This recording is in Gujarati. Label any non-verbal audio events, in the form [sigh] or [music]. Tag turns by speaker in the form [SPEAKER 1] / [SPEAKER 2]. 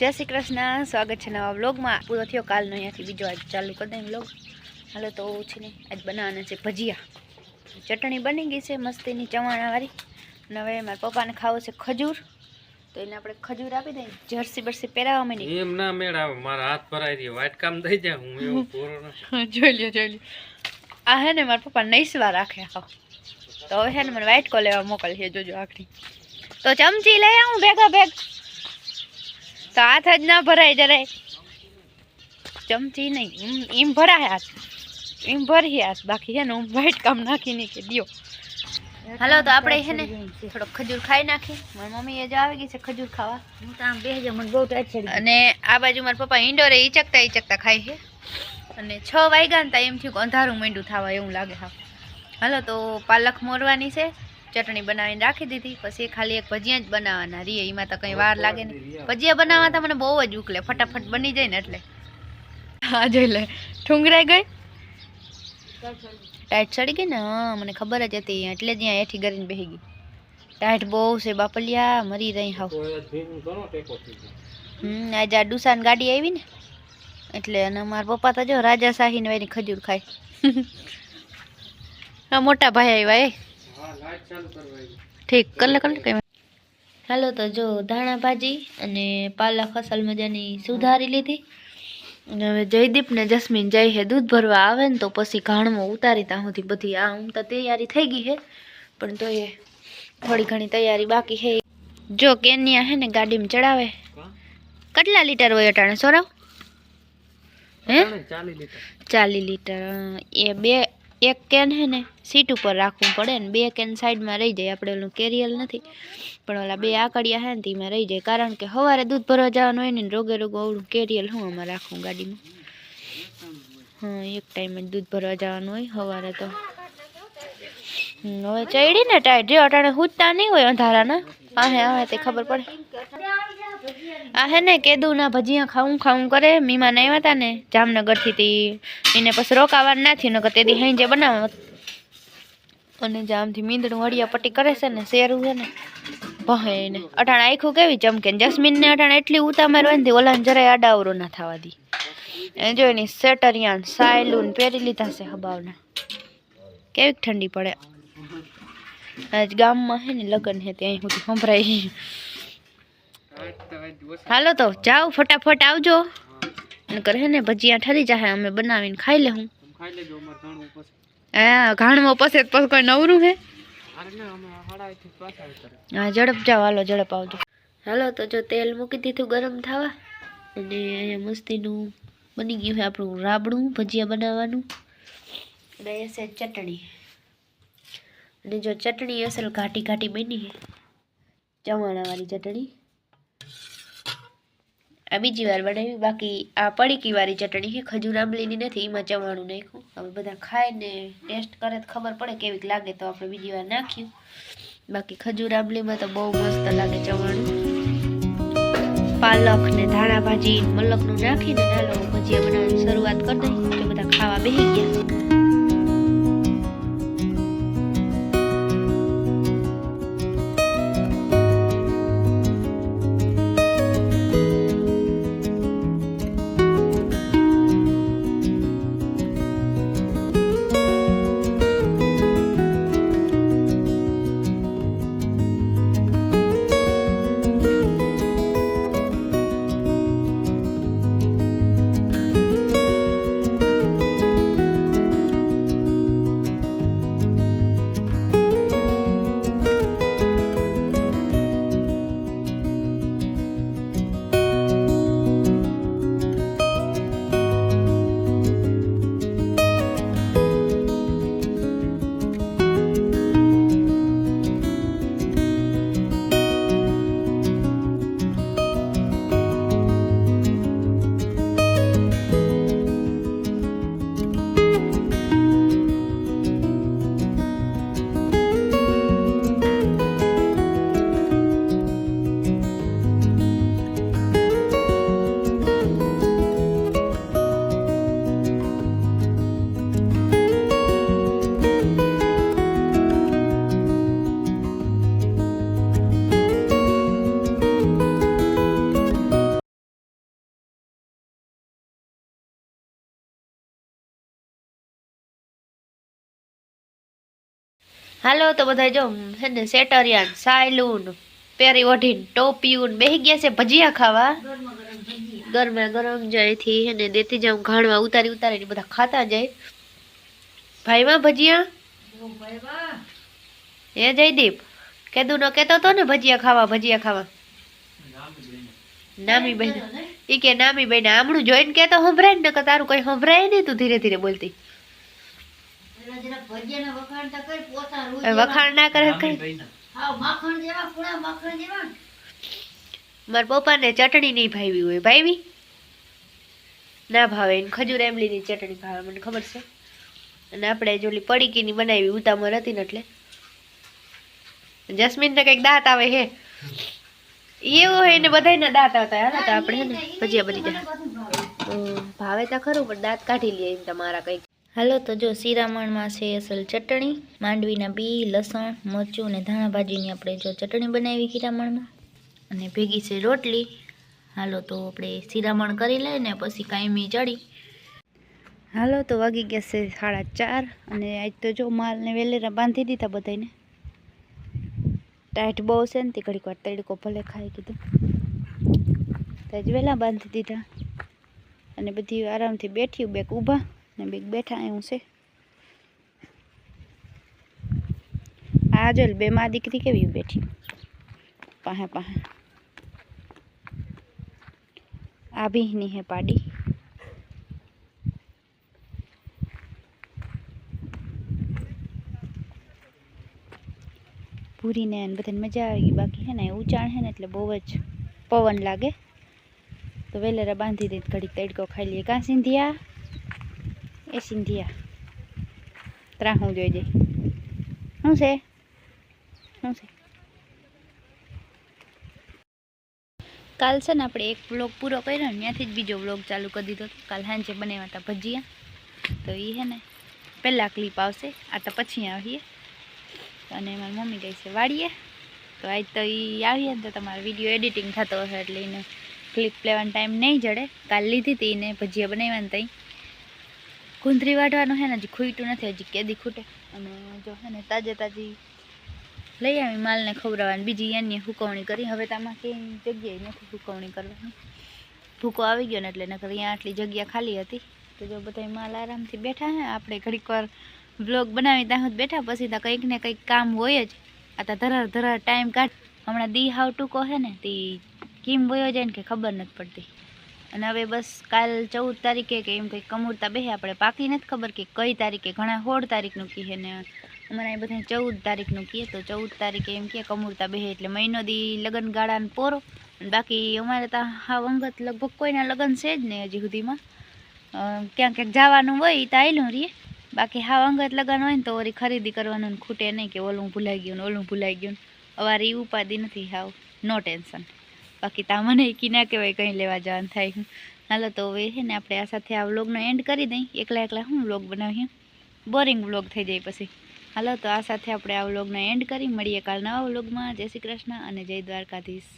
[SPEAKER 1] જય શ્રી કૃષ્ણ. સ્વાગત છે નવા વ્લોગમાં. પૂરો થયો કાલનો અહીંયાથી બીજો આજ ચાલુ કરી દઈએ બ્લોગ હાલો તો છે ને આજ બનાવવાના છે ભજીયા. ચટણી બની ગઈ છે મસ્તીની ચવાણાવાળી. અને હવે મારા પપ્પાને ખાવો છે ખજૂર. તો એને આપણે ખજૂર આપી દઈએ. જર્સી બરસી પહેરાવવા માંડી.
[SPEAKER 2] એમ ના મેળ મારા હાથ ભરાઈ રહ્યો વાટ કામ થઈ જાય હું એવું પૂરો
[SPEAKER 1] જોઈ લ્યો જોઈ લ્યો. આ હે ને મારા પપ્પા નૈસવા રાખે આખો. તો હવે છે ને મને વાઇટ કો લેવા મોકલશે જોજો આખરી. તો ચમચી લઈ આવું ભેગા ભેગ. હાથ જ ના ભરાય જરાય. ચમચી નહીં એમ એમ ભરાય હાથ. એમ ભરી હાથ. બાકી છે ને હું વાઇટ કામ નાખી કે દ્યો. હાલો તો આપણે છે ને થોડો ખજૂર ખાઈ નાખી મારી મમ્મી એ જ આવી ગઈ છે ખજૂર ખાવા.
[SPEAKER 3] હું તો આમ બેસી મને બહુ ટાઈટ છે
[SPEAKER 1] અને આ બાજુ મારા પપ્પા ઇન્ડોરે ઈચકતા ઈચકતા ખાય છે. અને છ વાગ્યા ને ત્યાં એમ થયું કે અંધારું મીંડું થવા એવું લાગે હા હાલો તો પાલક મોરવાની છે. ચટણી બનાવીને રાખી દીધી. પછી ખાલી એક ભજીયા જ બનાવવાના રીએ. એમાં તો કંઈ વાર લાગે નહીં. ભજીયા બનાવવા તો મને બહુ જ ઉકલે. ફટાફટ બની જાય ને એટલે. હા જોઈ લે. ઠુંગરાઈ ગઈ? ટાઈટ ચડી ગઈ ને? હા મને ખબર જ હતી. એટલે જ અહીંયા એઠી કરીને બેસી ગઈ. ટાઈટ બહુ છે બાપલિયા. મરી રહી હાવ. હમ આજે આ ડુસાન ગાડી આવી ને? એટલે અને મારા પપ્પા તો જો રાજા શાહીને ખજૂર ખાય. [laughs] હા મોટા ભાઈ આવ્યા એ.
[SPEAKER 2] હા.
[SPEAKER 1] ઠીક કલે કલે કઈ હાલો તો જો ધાણા ભાજી અને પાલક અસલ મજાની સુધારી લીધી. અને હવે જયદીપ ને જસ્મીન જાય હે દૂધ ભરવા આવે ને તો પછી ઘાણમાં ઉતારી ત્યાં સુધી બધી આ આમ તો તૈયારી થઈ ગઈ છે પણ તો એ થોડી ઘણી તૈયારી બાકી છે જો કેન્યા હે ને ગાડીમાં ચડાવે. કેટલા લીટર હોય અટાણે સોરાવ? હે?
[SPEAKER 2] ચાલી લીટર.
[SPEAKER 1] ચાલી લીટર. એ બે એક કેન હે ને સીટ ઉપર રાખવું પડે ને, બે કેન સાઈડમાં રહી જાય. આપણે ઓલું કેરિયલ નથી. પણ ઓલા બે આકડિયા હે ને, તેમાં રહી જાય. કારણ કે સવારે દૂધ ભરવા જવાનું હોય ને રોગે રોગો ઓલું કેરિયલ હું આમાં રાખું ગાડીમાં? હા, એક ટાઈમે દૂધ ભરવા જવાનું હોય સવારે તો. હવે ચડી ને ટાઈટ. જો અટાણે હૂજતા નહીં હોય અંધારાના. આહે આવે તે ખબર પડે. આ હે ને કેદુના ભજીયા ખાવું ખાવું કરે, મીમાન આવ્યા હતા ને જામનગરથી તે એને પછી રોકાવાનું નથી, નકર તેથી હાંજે બનાવત અને જામથી મીંદડું હળિયા પટ્ટી કરે છે ને, શેરું છે ને. ભહે ને અટાણે આખું કેવી ચમકે જસ્મીનને અટાણે એટલી ઉતા મારવાની હતી ઓલાને જરાય આડાવરો ના થવા દી. એ જો એની સેટરિયાન સાયલુન પહેરી લીધા છે હબાવના. કેવી ઠંડી પડે. આજ ગામમાં હે ને લગ્ન હે, ત્યાં સુધી સંભળાય. હાલો તો જાઓ, ફટાફટ આવજો. અને કરે ને ભજીયા ઠરી જાહે, અમે બનાવીને ખાઈ લેહું.
[SPEAKER 2] તમે ખાઈ લેજો અમારે ઘણું પછી
[SPEAKER 1] હા, ઘાણમાં પછી પછી કોઈ નવરું હે.
[SPEAKER 2] અરે ના અમે હડાઈથી પાછા ઉતરે
[SPEAKER 1] હા, ઝડપ જાઓ, હાલો, ઝડપ આવજો. હાલો તો જો તેલ મૂકી દીધું ગરમ થવા. અને અહીંયા મસ્તીનું બની ગયું છે આપણું રાબડું, ભજીયા બનાવવાનું. અને એ છે ચટણી. અને જો ચટણી અસલ ઘાટી ઘાટી બની છે ચવાણાવાળી ચટણી. આ બીજી વાર બનાવી. બાકી આ પડીકીવાળી ચટણી ખજૂર, આંબલીની નથી, એમાં ચવાણું નાખ્યું. હવે બધા ખાય ને ટેસ્ટ કરે તો ખબર પડે કેવીક લાગે તો આપણે બીજી વાર નાખ્યું બાકી ખજૂર, આંબલીમાં તો બહુ મસ્ત લાગે ચવાણું. પાલક ને ધાણા ભાજી મલકનું નાખીને નાલો ભજીયા બનાવવાની શરૂઆત કરી દઈએ. બધા ખાવા બેસી ગયા. હાલો, તો બધા જો છે ને, સેટરિયાન, સાયલુન, પેરી ઓઢીન ટોપિયું બેહી ગયા છે ભજીયા ખાવા. ગરમા ગરમ જયથી ને, દેતી જાઉં, ઘાણવા ઉતારી ઉતારીને બધા ખાતા જાય. ભાઈમાં ભજીયા? એ જયદીપ કેદું નો કેતો તો ને ભજીયા ખાવા ભજીયા ખાવા? નામી બેન ઈ કે નામી બહેન આમણું જોઈને કેતો સંભળાય ને, નકર તારું કઈ સંભળાય નહીં તું ધીરે ધીરે બોલતી. વખાણ ના કરે કઈ? મારા પપ્પાને ચટણી નહીં ભાવી હોય. ભાવી ના ભાવે. એને ખજૂર એમલીની ચટણી ભાવે મને ખબર છે. અને આપણે જોલી પડીકીની બનાવી ઉતામર હતી ને એટલે. જસ્મીનને કંઈક દાંત આવે હે. એવું હોય ને બધાયના દાંત આવતા હાલો તો આપણે હે ને ભજીયા બની જાય હમ, ભાવે તો ખરું પણ દાંત કાઢી લઈએ એમ તમારા કંઈક. હાલો, તો જો શિરામણમાં છે અસલ ચટણી, માંડવીના બી, લસણ, મરચું અને ધાણા ભાજીની આપણે જો ચટણી બનાવી શિરામણમાં અને ભેગી છે રોટલી. હાલો, તો આપણે શિરામણ કરી લઈએ ને પછી કાયમી ચડી હાલો, તો વાગી ગયા છે સાડા ચાર અને આજ તો જો માલને વેલેરા બાંધી દીધા બધાને ટાઈટ બહુ છે ને તે ઘડીક વાર તડકો ભલે ખાઈ કીધું. તો જ વહેલા બાંધી દીધા અને બધી આરામથી બેઠી, બેક ઊભા. ને બેક બેઠા એવું છે. આ જો બે માં દીકરી કેવી બેઠી. પાહે પાહે. આ ભીની હે પાડી. પૂરીને ને બધાને મજા આવી ગઈ. બાકી હે ને ઉચાણ હે ને એટલે બહુ જ પવન લાગે. તો વેલેરા બાંધી દે ઘડીક તડકો ખાઈ લઈએ. કાં સિંધિયા? એ સિંધિયા. ત્રાહું જોઈ જઈ શું છે? શું છે? કાલ છે ને આપણે એક વ્લોગ પૂરો કર્યો ને, ત્યાંથી જ બીજો વ્લોગ ચાલુ કરી દીધો કાલ સાંજે બનાવ્યા હતા ભજીયા. તો એ હે ને, પહેલાં ક્લિપ આવશે, આ તો પછી આવીએ. અને મારી મમ્મી ગઈ છે વાડીએ. તો આજ તો એ આવીએ ને તો તમારો વીડિયો એડિટિંગ થતો હશે એટલે એને ક્લિપ લેવાનો ટાઈમ નહીં જડે. કાલ લીધી હતી એને ભજીયા બનાવવાનું ત્યાં કુંદરી વાટવાનું છે ને, હજી ખૂટ્યું નથી, હજી કેદી ખૂટે. અને જો છે ને, તાજે તાજી લઈ આવી માલને ખવડાવવાની. બીજી એની સુકવણી કરી. હવે તો આમાં કંઈ જગ્યાએ નથી સુકવણી કરવાની. ભૂકો આવી ગયો ને એટલે નકર અહીંયા આટલી જગ્યા ખાલી હતી. તો જો બધા માલ આરામથી બેઠા હે આપણે ઘડીક વાર વ્લોગ બનાવી ત્યાં બેઠા. પછી તો કંઈક ને કંઈક કામ હોય જ. આ તો ધરાર ધરાર ટાઈમ કાઢ. હમણાં દી હાવ ટૂંકો છે ને તે કેમ વયો જાય ને કે ખબર નથી પડતી. અને હવે બસ કાલ ચૌદ તારીખે કે એમ કંઈક કમુરતા બેહે, આપણે પાકી નથી ખબર કે કઈ તારીખે, ઘણા સોળ તારીખનું કહે ને અમારે અહીં બધા ચૌદ તારીખનું કીએ, તો ચૌદ તારીખે એમ કહે કમુરતા બેહે એટલે મહિનો દી લગ્ન ગાળાને પોરો. અને બાકી અમારે તો હા વંગત લગભગ કોઈના લગ્ન છે જ નહીં હજી સુધીમાં. ક્યાંક ક્યાંક જવાનું હોય તો આવેલું રહીએ બાકી હા અંગત લગન હોય ને તો ઓરી ખરીદી કરવાનું ખૂટે નહીં કે ઓલું ભૂલાઈ ગયું ઓલું ભૂલાઈ ગયું અવારે એ ઉપાધિ નથી હાવ, નો ટેન્શન. બાકી તામને કી ના કહેવાય કંઈ લેવા જવાનું થાય હાલો તો હવે છે ને આપણે આ સાથે આ વ્લોગનો એન્ડ કરી દઈ. એકલા એકલા હું વ્લોગ બનાવીએ? બોરિંગ વ્લોગ થઈ જાય પછી. હાલો તો આ સાથે આપણે આ વ્લોગનો એન્ડ કરી. મળીએ કાલ નવા વ્લોગમાં. જય શ્રી કૃષ્ણ અને જય દ્વારકાધીશ.